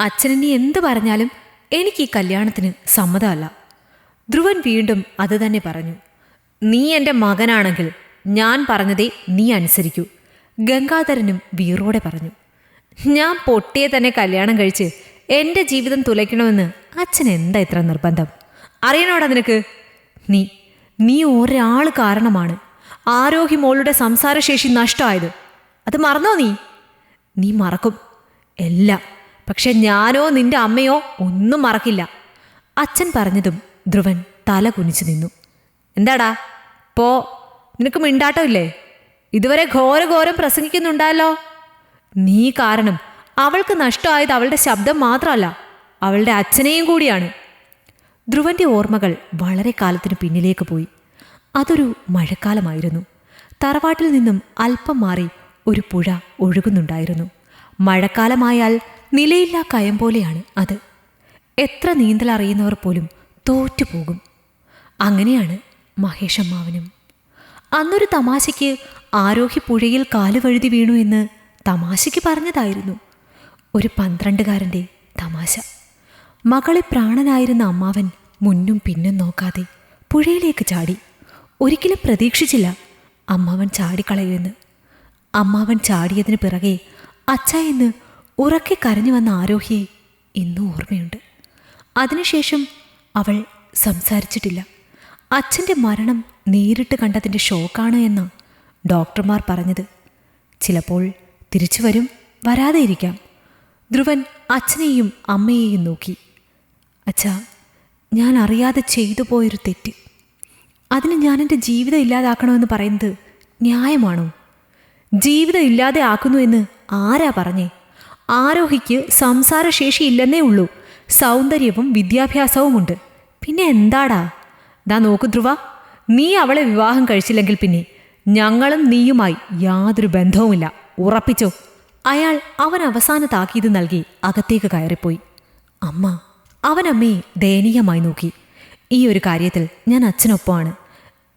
അച്ഛനിനി എന്ത് പറഞ്ഞാലും എനിക്ക് ഈ കല്യാണത്തിന് സമ്മതമല്ല. ധ്രുവൻ വീണ്ടും അത് തന്നെ പറഞ്ഞു. നീ എന്റെ മകനാണെങ്കിൽ ഞാൻ പറഞ്ഞതേ നീ അനുസരിക്കൂ ഗംഗാധരനും വീറോടെ പറഞ്ഞു. ഞാൻ പൊട്ടിയെ തന്നെ കല്യാണം കഴിച്ച് എന്റെ ജീവിതം തുലയ്ക്കണമെന്ന് അച്ഛൻ എന്താ ഇത്ര നിർബന്ധം? അറിയണോടാ നിനക്ക്? നീ നീ ഒരാൾ കാരണമാണ് ആരോഗ്യ മോളുടെ സംസാരശേഷി നഷ്ടമായത്. അത് മറന്നോ നീ? നീ മറക്കും. എല്ലാം പക്ഷെ ഞാനോ നിന്റെ അമ്മയോ ഒന്നും മറക്കില്ല. അച്ഛൻ പറഞ്ഞതും ധ്രുവൻ തല കുനിച്ചു നിന്നു. എന്താടാ? പോ. നിനക്ക് മിണ്ടാട്ടമില്ലേ? ഇതുവരെ ഘോരഘോരം പ്രസംഗിക്കുന്നുണ്ടല്ലോ നീ കാരണം അവൾക്ക് നഷ്ടമായത് അവളുടെ ശബ്ദം മാത്രമല്ല അവളുടെ അച്ഛനെയും കൂടിയാണ്. ധ്രുവന്റെ ഓർമ്മകൾ വളരെ കാലത്തിന് പിന്നിലേക്ക് പോയി. അതൊരു മഴക്കാലമായിരുന്നു. തറവാട്ടിൽ നിന്നും അല്പം മാറി ഒരു പുഴ ഒഴുകുന്നുണ്ടായിരുന്നു. മഴക്കാലമായാൽ നിലയില്ലാ കയം പോലെയാണ് അത്. എത്ര നീന്തൽ അറിയുന്നവർ പോലും തോറ്റുപോകും അങ്ങനെയാണ് മഹേഷമ്മാവനും. അന്നൊരു തമാശയ്ക്ക് ആരോഹി പുഴയിൽ കാലുവഴുതി വീണു എന്ന് തമാശയ്ക്ക് പറഞ്ഞതായിരുന്നു ഒരു പന്ത്രണ്ടുകാരന്റെ തമാശ. മകളെ പ്രാണനായിരുന്ന അമ്മാവൻ മുന്നും പിന്നും നോക്കാതെ പുഴയിലേക്ക് ചാടി. ഒരിക്കലും പ്രതീക്ഷിച്ചില്ല അമ്മാവൻ ചാടിക്കളയുമെന്ന്. അമ്മാവൻ ചാടിയതിന് പിറകെ അച്ഛ എന്ന് ഉറക്കെ കരഞ്ഞു വന്ന ആരോഹിയെ ഇന്നും ഓർമ്മയുണ്ട്. അതിനുശേഷം അവൾ സംസാരിച്ചിട്ടില്ല. അച്ഛന്റെ മരണം നേരിട്ട് കണ്ടതിന്റെ ഷോക്കാണ് എന്ന് ഡോക്ടർമാർ പറഞ്ഞത്. ചിലപ്പോൾ തിരിച്ചു വരും വരാതെ ഇരിക്കാം. ധ്രുവൻ അച്ഛനെയും അമ്മയെയും നോക്കി. അച്ഛാ ഞാൻ അറിയാതെ ചെയ്തു പോയൊരു തെറ്റ്. അതിന് ഞാൻ എന്റെ ജീവിതം ഇല്ലാതാക്കണമെന്ന് പറയുന്നത് ന്യായമാണോ? ജീവിതം ഇല്ലാതെ ആക്കുന്നു എന്ന് ആരാ പറഞ്ഞേ? ആരോഹിക്ക് സംസാരശേഷി ഇല്ലെന്നേ ഉള്ളൂ. സൗന്ദര്യവും വിദ്യാഭ്യാസവുമുണ്ട്. പിന്നെ എന്താടാ? ദാ നോക്കു ധ്രുവ നീ അവളെ വിവാഹം കഴിച്ചില്ലെങ്കിൽ പിന്നെ ഞങ്ങളും നീയുമായി യാതൊരു ബന്ധവുമില്ല. ഉറപ്പിച്ചോ? അയാൾ അവൻ അവസാന താക്കീത് നൽകി അകത്തേക്ക് കയറിപ്പോയി. അമ്മ അവൻ അമ്മയെ ദയനീയമായി നോക്കി. ഈ ഒരു കാര്യത്തിൽ ഞാൻ അച്ഛനൊപ്പമാണ്.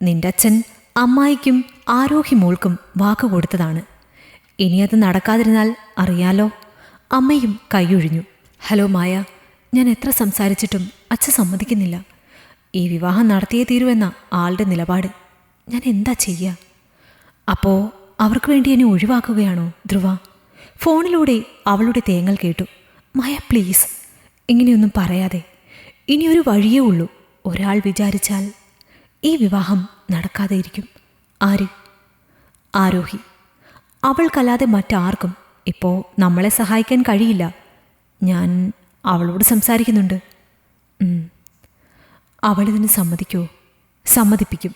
നിന്റെ അച്ഛൻ അമ്മായിക്കും ആരോഹി മോൾക്കും വാക്ക് കൊടുത്തതാണ് ഇനി അത് നടക്കാതിരുന്നാൽ അറിയാലോ? അമ്മയും കൈയൊഴിഞ്ഞു. ഹലോ മായ. ഞാൻ എത്ര സംസാരിച്ചിട്ടും അച്ഛൻ സമ്മതിക്കുന്നില്ല. ഈ വിവാഹം നടത്തിയേ തീരുവെന്ന ആളുടെ നിലപാട്. ഞാൻ എന്താ ചെയ്യുക അപ്പോൾ അവർക്ക് വേണ്ടി എന്നെ ഒഴിവാക്കുകയാണോ ധ്രുവ? ഫോണിലൂടെ അവളുടെ തേങ്ങൽ കേട്ടു. മായ പ്ലീസ്. ഇങ്ങനെയൊന്നും പറയാതെ. ഇനിയൊരു വഴിയേ ഉള്ളൂ. ഒരാൾ വിചാരിച്ചാൽ ഈ വിവാഹം നടക്കാതെ ഇരിക്കും ആര്? ആരോഹി. അവൾക്കല്ലാതെ മറ്റാർക്കും ഇപ്പോൾ നമ്മളെ സഹായിക്കാൻ കഴിയില്ല. ഞാൻ അവളോട് സംസാരിക്കുന്നുണ്ട്. അവളിതിന് സമ്മതിക്കോ? സമ്മതിപ്പിക്കും.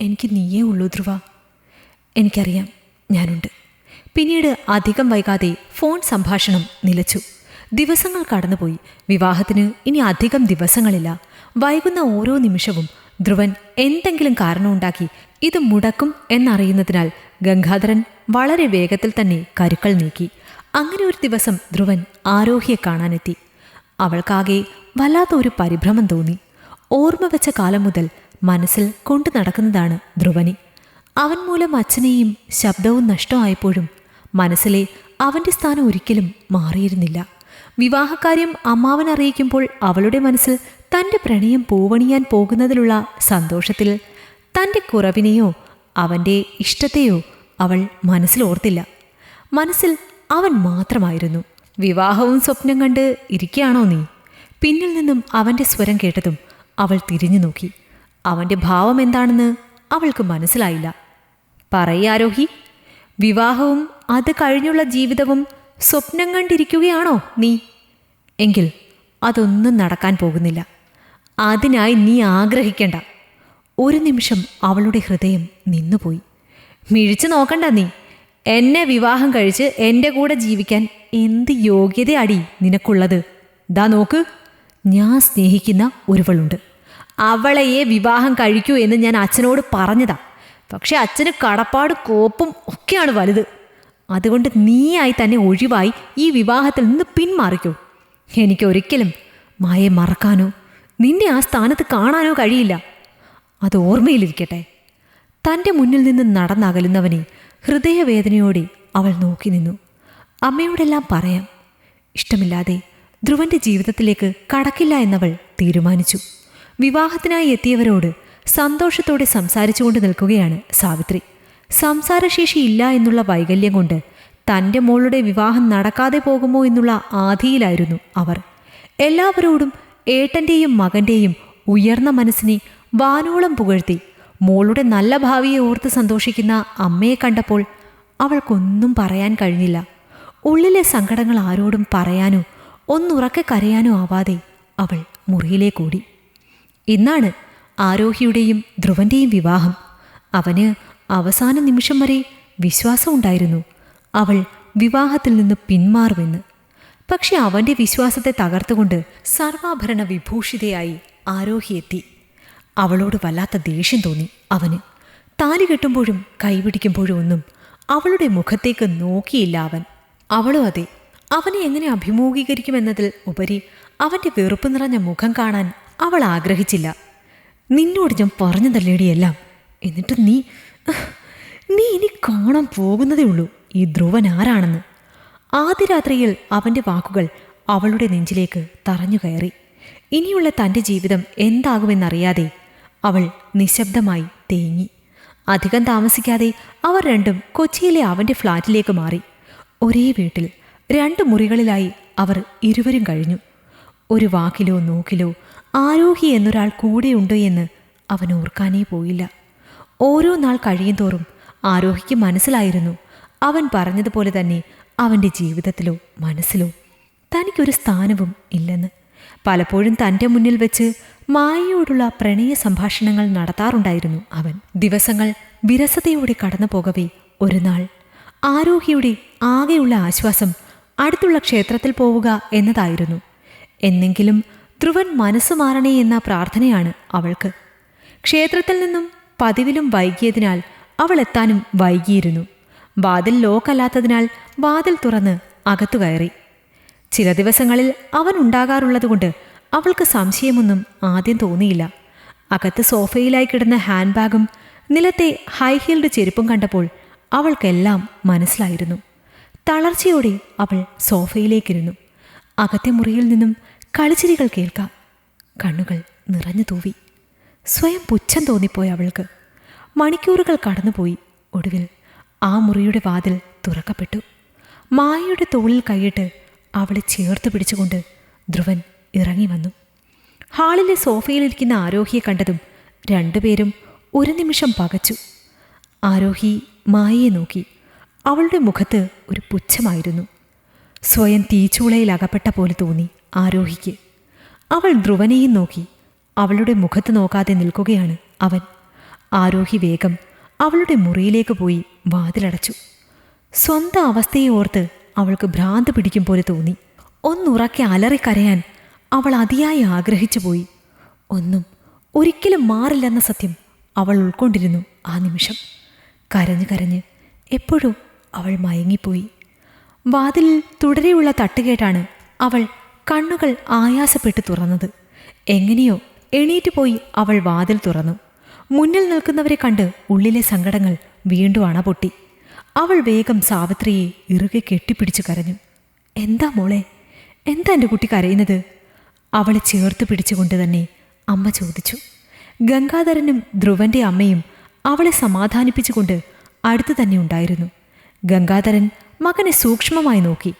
എനിക്ക് നീയേ ഉള്ളൂ ധ്രുവ. എനിക്കറിയാം ഞാനുണ്ട്. പിന്നീട് അധികം വൈകാതെ ഫോൺ സംഭാഷണം നിലച്ചു. ദിവസങ്ങൾ കടന്നുപോയി. വിവാഹത്തിന് ഇനി അധികം ദിവസങ്ങളില്ല. വൈകുന്ന ഓരോ നിമിഷവും ധ്രുവൻ എന്തെങ്കിലും കാരണമുണ്ടാക്കി ഇത് മുടക്കും എന്നറിയുന്നതിനാൽ ഗംഗാധരൻ വളരെ വേഗത്തിൽ തന്നെ കരുക്കൾ നീക്കി. അങ്ങനെ ഒരു ദിവസം ധ്രുവൻ ആരോഹിയെ കാണാനെത്തി. അവൾക്കാകെ വല്ലാത്ത ഒരു പരിഭ്രമം തോന്നി. ഓർമ്മ വെച്ച കാലം മുതൽ മനസ്സിൽ കൊണ്ടു നടക്കുന്നതാണ് ധ്രുവനെ. അവൻ മൂലം അച്ഛനെയും ശബ്ദവും നഷ്ടമായപ്പോഴും മനസ്സിലെ അവന്റെ സ്ഥാനം ഒരിക്കലും മാറിയിരുന്നില്ല. വിവാഹകാര്യം അമ്മാവൻ അറിയിക്കുമ്പോൾ അവളുടെ മനസ്സിൽ തന്റെ പ്രണയം പൂവണിയാൻ പോകുന്നതിലുള്ള സന്തോഷത്തിൽ തന്റെ കുറവിനെയോ അവന്റെ ഇഷ്ടത്തെയോ അവൾ മനസ്സിലോർത്തില്ല മനസ്സിൽ അവൻ മാത്രമായിരുന്നു. വിവാഹവും സ്വപ്നം കണ്ട് ഇരിക്കുകയാണോ നീ? പിന്നിൽ നിന്നും അവന്റെ സ്വരം കേട്ടതും അവൾ തിരിഞ്ഞു നോക്കി. അവന്റെ ഭാവം എന്താണെന്ന് അവൾക്ക് മനസ്സിലായില്ല. പറയാരോഹി വിവാഹവും അത് കഴിഞ്ഞുള്ള ജീവിതവും സ്വപ്നം കണ്ടിരിക്കുകയാണോ നീ? എങ്കിൽ അതൊന്നും നടക്കാൻ പോകുന്നില്ല. അതിനായി നീ ആഗ്രഹിക്കണ്ട. ഒരു നിമിഷം അവളുടെ ഹൃദയം നിന്നുപോയി. മിഴിച്ചു നോക്കണ്ട നീ. എന്നെ വിവാഹം കഴിച്ച് എന്റെ കൂടെ ജീവിക്കാൻ എന്ത് യോഗ്യത അടി നിനക്കുള്ളത്? ദാ നോക്ക്. ഞാൻ സ്നേഹിക്കുന്ന ഒരുവളുണ്ട്. അവളെയെ വിവാഹം കഴിക്കൂ എന്ന് ഞാൻ അച്ഛനോട് പറഞ്ഞതാ. പക്ഷെ അച്ഛന് കടപ്പാട് കോപ്പും ഒക്കെയാണ് വലുത്. അതുകൊണ്ട് നീയായി തന്നെ ഒഴിവായി ഈ വിവാഹത്തിൽ നിന്ന് പിന്മാറിക്കോ. എനിക്കൊരിക്കലും മായെ മറക്കാനോ നിന്നെ ആ സ്ഥാനത്ത് കാണാനോ കഴിയില്ല. അത് ഓർമ്മയിലിരിക്കട്ടെ. തന്റെ മുന്നിൽ നിന്ന് നടന്നകലുന്നവനെ ഹൃദയവേദനയോടെ അവൾ നോക്കി നിന്നു. അമ്മയോടെല്ലാം പറയാം ഇഷ്ടമില്ലാതെ ധ്രുവന്റെ ജീവിതത്തിലേക്ക് കടക്കില്ല എന്നവൾ തീരുമാനിച്ചു. വിവാഹത്തിനായി എത്തിയവരോട് സന്തോഷത്തോടെ സംസാരിച്ചുകൊണ്ട് നിൽക്കുകയാണ് സാവിത്രി. സംസാരശേഷി ഇല്ല എന്നുള്ള വൈകല്യം കൊണ്ട് തന്റെ മോളുടെ വിവാഹം നടക്കാതെ പോകുമോ എന്നുള്ള ആധിയിലായിരുന്നു അവർ. എല്ലാവരോടും ഏട്ടന്റെയും മകന്റെയും ഉയർന്ന മനസ്സിനെ വാനോളം പുകഴ്ത്തി. മോളുടെ നല്ല ഭാവിയെ ഓർത്ത് സന്തോഷിക്കുന്ന അമ്മയെ കണ്ടപ്പോൾ അവൾക്കൊന്നും പറയാൻ കഴിഞ്ഞില്ല. ഉള്ളിലെ സങ്കടങ്ങൾ ആരോടും പറയാനോ ഒന്നുറക്കെ കരയാനോ ആവാതെ അവൾ മുറിയിലേക്കൂടി ഇന്നാണ് ആരോഹിയുടെയും ധ്രുവന്റെയും വിവാഹം. അവന് അവസാന നിമിഷം വരെ വിശ്വാസമുണ്ടായിരുന്നു അവൾ വിവാഹത്തിൽ നിന്ന് പിന്മാറുമെന്ന്. പക്ഷെ അവന്റെ വിശ്വാസത്തെ തകർത്തുകൊണ്ട് സർവാഭരണ വിഭൂഷിതയായി ആരോഹി എത്തി. അവളോട് വല്ലാത്ത ദേഷ്യം തോന്നി. അവന് താലി കെട്ടുമ്പോഴും കൈപിടിക്കുമ്പോഴും ഒന്നും അവളുടെ മുഖത്തേക്ക് നോക്കിയില്ല അവൻ. അവളും അതെ. അവനെ എങ്ങനെ അഭിമുഖീകരിക്കുമെന്നതിൽ ഉപരി അവന്റെ വെറുപ്പ് നിറഞ്ഞ മുഖം കാണാൻ അവൾ ആഗ്രഹിച്ചില്ല. നിന്നോട് ഞാൻ പറഞ്ഞു തല്ലേടിയെല്ലാം എന്നിട്ട് നീ നീ ഇനി കാണാൻ പോകുന്നതേ ഉള്ളൂ. ഈ ധ്രുവൻ ആരാണെന്ന്. ആദ്യ രാത്രിയിൽ അവന്റെ വാക്കുകൾ അവളുടെ നെഞ്ചിലേക്ക് തറഞ്ഞു കയറി. ഇനിയുള്ള തന്റെ ജീവിതം എന്താകുമെന്നറിയാതെ അവൾ നിശബ്ദമായി തേങ്ങി. അധികം താമസിക്കാതെ അവർ രണ്ടും കൊച്ചിയിലെ അവന്റെ ഫ്ലാറ്റിലേക്ക് മാറി. ഒരേ വീട്ടിൽ രണ്ട് മുറികളിലായി അവർ ഇരുവരും കഴിഞ്ഞു. ഒരു വാക്കിലോ നോക്കിലോ ആരോഹി എന്നൊരാൾ കൂടെയുണ്ട് എന്ന് അവൻ ഓർക്കാനേ പോയില്ല. ഓരോ നാൾ കഴിയും തോറും ആരോഹിക്ക് മനസ്സിലായിരുന്നു. അവൻ പറഞ്ഞതുപോലെ തന്നെ അവന്റെ ജീവിതത്തിലോ മനസ്സിലോ തനിക്കൊരു സ്ഥാനവും ഇല്ലെന്ന്. പലപ്പോഴും തന്റെ മുന്നിൽ വെച്ച് മായയോടുള്ള പ്രണയ സംഭാഷണങ്ങൾ നടത്താറുണ്ടായിരുന്നു അവൻ. ദിവസങ്ങൾ വിരസതയോടെ കടന്നു പോകവേ ഒരു നാൾ. ആരോഹിയുടെ ആകെയുള്ള ആശ്വാസം അടുത്തുള്ള ക്ഷേത്രത്തിൽ പോവുക എന്നതായിരുന്നു. എന്നെങ്കിലും ധ്രുവൻ മനസ്സ് മാറണേ എന്ന പ്രാർത്ഥനയാണ് അവൾക്ക്. ക്ഷേത്രത്തിൽ നിന്നും പതിവിലും വൈകിയതിനാൽ അവൾ എത്താനും വൈകിയിരുന്നു. വാതിൽ ലോക്കല്ലാത്തതിനാൽ വാതിൽ തുറന്ന് അകത്തു കയറി. ചില ദിവസങ്ങളിൽ അവൻ ഉണ്ടാകാറുള്ളതുകൊണ്ട് അവൾക്ക് സംശയമൊന്നും ആദ്യം തോന്നിയില്ല. അകത്ത് സോഫയിലായി കിടന്ന ഹാൻഡ് ബാഗും നിലത്തെ ഹൈ ഹീൽഡ് ചെരുപ്പും കണ്ടപ്പോൾ അവൾക്കെല്ലാം മനസ്സിലായിരുന്നു. തളർച്ചയോടെ അവൾ സോഫയിലേക്കിരുന്നു. അകത്തെ മുറിയിൽ നിന്നും കളിച്ചിരികൾ കേൾക്കാം. കണ്ണുകൾ നിറഞ്ഞു തൂവി. സ്വയം പുച്ഛം തോന്നിപ്പോയി അവൾക്ക്. മണിക്കൂറുകൾ കടന്നുപോയി. ഒടുവിൽ ആ മുറിയുടെ വാതിൽ തുറക്കപ്പെട്ടു. മായയുടെ തോളിൽ കൈയിട്ട് അവളെ ചേർത്ത് പിടിച്ചുകൊണ്ട് ധ്രുവൻ ഇറങ്ങി വന്നു. ഹാളിലെ സോഫയിലിരിക്കുന്ന ആരോഹിയെ കണ്ടതും രണ്ടുപേരും ഒരു നിമിഷം പകച്ചു. ആരോഹി മായയെ നോക്കി. അവളുടെ മുഖത്ത് ഒരു പുച്ഛമായിരുന്നു. സ്വയം തീച്ചൂളയിൽ അകപ്പെട്ട പോലെ തോന്നി ആരോഹിക്ക്. അവൾ ധ്രുവനെയും നോക്കി. അവളുടെ മുഖത്ത് നോക്കാതെ നിൽക്കുകയാണ് അവൻ. ആരോഹി വേഗം അവളുടെ മുറിയിലേക്ക് പോയി വാതിലടച്ചു. സ്വന്തം അവസ്ഥയെ ഓർത്ത് അവൾക്ക് ഭ്രാന്ത് പിടിക്കും പോലെ തോന്നി. ഒന്നുറക്കെ അലറിക്കരയാൻ അവൾ അതിയായി ആഗ്രഹിച്ചു പോയി. ഒന്നും ഒരിക്കലും മാറില്ലെന്ന സത്യം അവൾ ഉൾക്കൊണ്ടിരുന്നു ആ നിമിഷം. കരഞ്ഞു കരഞ്ഞ് എപ്പോഴും അവൾ മയങ്ങിപ്പോയി. വാതിലിൽ തുടരെയുള്ള തട്ടുകേട്ടാണ് അവൾ കണ്ണുകൾ ആയാസപ്പെട്ട് തുറന്നത്. എങ്ങനെയോ എണീറ്റ് പോയി അവൾ വാതിൽ തുറന്നു. മുന്നിൽ നിൽക്കുന്നവരെ കണ്ട് ഉള്ളിലെ സങ്കടങ്ങൾ വീണ്ടും അണപൊട്ടി. അവൾ വേഗം സാവിത്രിയെ ഇറുകെ കെട്ടിപ്പിടിച്ചു കരഞ്ഞു. എന്താ മോളെ? എന്താ എന്റെ കുട്ടി കരയുന്നത്? അവളെ ചേർത്ത് പിടിച്ചുകൊണ്ട് തന്നെ അമ്മ ചോദിച്ചു. ഗംഗാധരനും ധ്രുവന്റെ അമ്മയും അവളെ സമാധാനിപ്പിച്ചുകൊണ്ട് അടുത്തു തന്നെ ഉണ്ടായിരുന്നു. ഗംഗാധരൻ മകനെ സൂക്ഷ്മമായി നോക്കി.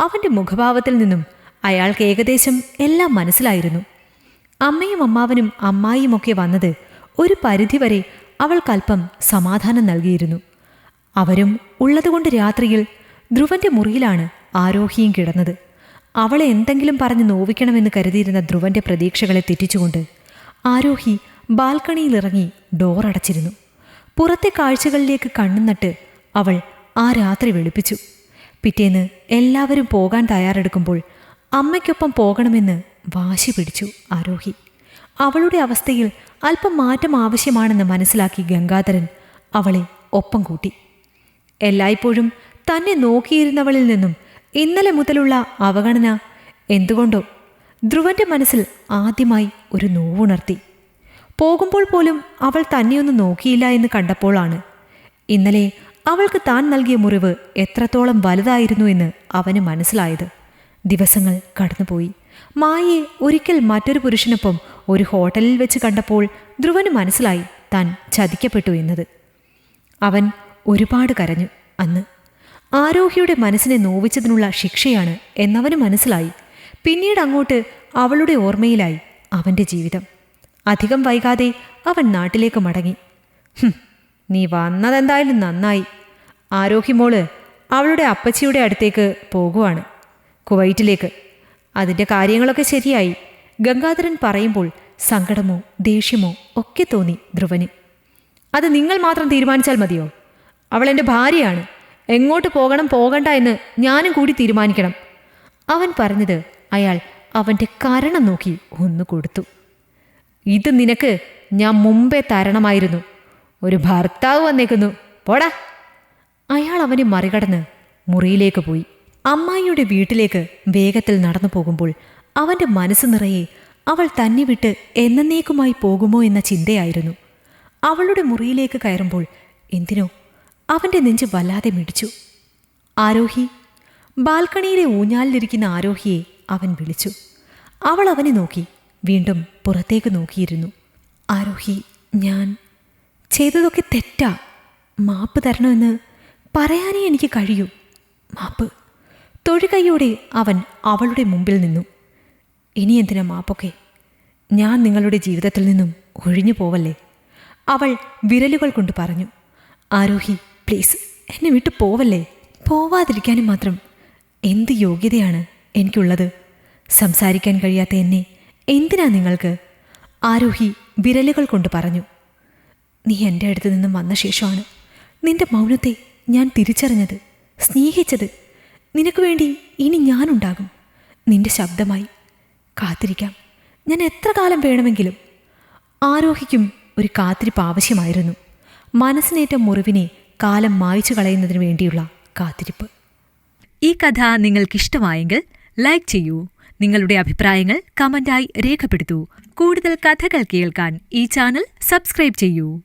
അവന്റെ മുഖഭാവത്തിൽ നിന്നും അയാൾക്ക് ഏകദേശം എല്ലാം മനസ്സിലായിരുന്നു. അമ്മയും അമ്മാവനും അമ്മായിയുമൊക്കെ വന്നത് ഒരു പരിധിവരെ അവൾക്കല്പം സമാധാനം നൽകിയിരുന്നു. അവരും ഉള്ളതുകൊണ്ട് രാത്രിയിൽ ധ്രുവന്റെ മുറിയിലാണ് ആരോഹിയും കിടന്നത്. അവളെ എന്തെങ്കിലും പറഞ്ഞ് നോവിക്കണമെന്ന് കരുതിയിരുന്ന ധ്രുവന്റെ പ്രതീക്ഷകളെ തെറ്റിച്ചുകൊണ്ട് ആരോഹി ബാൽക്കണിയിലിറങ്ങി ഡോറടച്ചിരുന്നു പുറത്തെ കാഴ്ചകളിലേക്ക് കണ്ണുനട്ട് അവൾ ആ രാത്രി വെളുപ്പിച്ചു. പിറ്റേന്ന് എല്ലാവരും പോകാൻ തയ്യാറെടുക്കുമ്പോൾ അമ്മയ്ക്കൊപ്പം പോകണമെന്ന് വാശി പിടിച്ചു ആരോഹി. അവളുടെ അവസ്ഥയിൽ അല്പം മാറ്റം ആവശ്യമാണെന്ന് മനസ്സിലാക്കി ഗംഗാധരൻ അവളെ ഒപ്പം കൂട്ടി. എല്ലായ്പ്പോഴും തന്നെ നോക്കിയിരുന്നവളിൽ നിന്നും ഇന്നലെ മുതലുള്ള അവഗണന എന്തുകൊണ്ടോ ധ്രുവന്റെ മനസ്സിൽ ആദ്യമായി ഒരു നോവുണർത്തി. പോകുമ്പോൾ പോലും അവൾ തന്നെയൊന്നും നോക്കിയില്ല എന്ന് കണ്ടപ്പോഴാണ് ഇന്നലെ അവൾക്ക് താൻ നൽകിയ മുറിവ് എത്രത്തോളം വലുതായിരുന്നു എന്ന് അവന് മനസ്സിലായത്. ദിവസങ്ങൾ കടന്നുപോയി. മായയെ ഒരിക്കൽ മറ്റൊരു പുരുഷനൊപ്പം ഒരു ഹോട്ടലിൽ വെച്ച് കണ്ടപ്പോൾ ധ്രുവന് മനസ്സിലായി താൻ ചതിക്കപ്പെട്ടു എന്നത്. അവൻ ഒരുപാട് കരഞ്ഞു. അന്ന് ആരോഹിയുടെ മനസ്സിനെ നോവിച്ചതിനുള്ള ശിക്ഷയാണ് എന്നവന് മനസ്സിലായി. പിന്നീട് അങ്ങോട്ട് അവളുടെ ഓർമ്മയിലായി അവന്റെ ജീവിതം. അധികം വൈകാതെ അവൻ നാട്ടിലേക്ക് മടങ്ങി. നീ വന്നതെന്തായാലും നന്നായി. ആരോഹി മോൾ അവളുടെ അപ്പച്ചിയുടെ അടുത്തേക്ക് പോകുവാണ്. കുവൈറ്റിലേക്ക്. അതിന്റെ കാര്യങ്ങളൊക്കെ ശരിയായി. ഗംഗാധരൻ പറയുമ്പോൾ സങ്കടമോ ദേഷ്യമോ ഒക്കെ തോന്നി ധ്രുവന്. അത് നിങ്ങൾ മാത്രം തീരുമാനിച്ചാൽ മതിയോ? അവൾ എന്റെ ഭാര്യയാണ്. എങ്ങോട്ട് പോകണം പോകണ്ട എന്ന് ഞാനും കൂടി തീരുമാനിക്കണം. അവൻ പറഞ്ഞത് അയാൾ അവന്റെ കരണം നോക്കി ഒന്ന് കൊടുത്തു. ഇത് നിനക്ക് ഞാൻ മുമ്പേ തരണമായിരുന്നു. ഒരു ഭർത്താവ് വന്നേക്കുന്നു. പോടാ. അയാൾ അവനെ മറികടന്ന് മുറിയിലേക്ക് പോയി. അമ്മായിയുടെ വീട്ടിലേക്ക് വേഗത്തിൽ നടന്നു പോകുമ്പോൾ അവന്റെ മനസ്സ് നിറയെ അവൾ തന്നെ വിട്ട് എന്നേക്കുമായി പോകുമോ എന്ന ചിന്തയായിരുന്നു. അവളുടെ മുറിയിലേക്ക് കയറുമ്പോൾ എന്തിനോ അവന്റെ നെഞ്ച് വല്ലാതെ മിടിച്ചു. ആരോഹി ബാൽക്കണിയിലെ ഊഞ്ഞാലിലിരിക്കുന്ന ആരോഹിയെ അവൻ വിളിച്ചു. അവൾ അവനെ നോക്കി വീണ്ടും പുറത്തേക്ക് നോക്കിയിരുന്നു. ആരോഹി ഞാൻ ചെയ്തതൊക്കെ തെറ്റാ. മാപ്പ് തരണമെന്ന് പറയാനേ എനിക്ക് കഴിയൂ. മാപ്പ്. തൊഴുകൈയോടെ അവൻ അവളുടെ മുമ്പിൽ നിന്നു. ഇനി എന്തിനാ മാപ്പൊക്കെ? ഞാൻ നിങ്ങളുടെ ജീവിതത്തിൽ നിന്നും ഒഴിഞ്ഞു പോവല്ലേ? അവൾ വിരലുകൾ കൊണ്ട് പറഞ്ഞു. ആരോഹി പ്ലീസ് എന്നെ വിട്ടു പോവല്ലേ? പോവാതിരിക്കാനും മാത്രം. എന്ത് യോഗ്യതയാണ് എനിക്കുള്ളത്? സംസാരിക്കാൻ കഴിയാത്ത എന്നെ എന്തിനാ നിങ്ങൾക്ക്? ആരോഹി വിരലുകൾ കൊണ്ട് പറഞ്ഞു. നീ എന്റെ അടുത്ത് നിന്നും വന്ന ശേഷമാണ് നിന്റെ മൗനത്തെ ഞാൻ തിരിച്ചറിഞ്ഞത് സ്നേഹിച്ചത്. നിനക്ക് വേണ്ടി ഇനി ഞാനുണ്ടാകും. നിന്റെ ശബ്ദമായി കാത്തിരിക്കാം. ഞാൻ എത്ര കാലം വേണമെങ്കിലും. ആരോഹിക്കും ഒരു കാത്തിരിപ്പ് ആവശ്യമായിരുന്നു. മനസ്സിനേറ്റ മുറിവിനെ കാലം മായ്ച്ചു കളയുന്നതിന് വേണ്ടിയുള്ള കാത്തിരിപ്പ്. ഈ കഥ നിങ്ങൾക്കിഷ്ടമായെങ്കിൽ ലൈക്ക് ചെയ്യൂ. നിങ്ങളുടെ അഭിപ്രായങ്ങൾ കമന്റായി രേഖപ്പെടുത്തൂ. കൂടുതൽ കഥകൾ കേൾക്കാൻ ഈ ചാനൽ സബ്സ്ക്രൈബ് ചെയ്യൂ.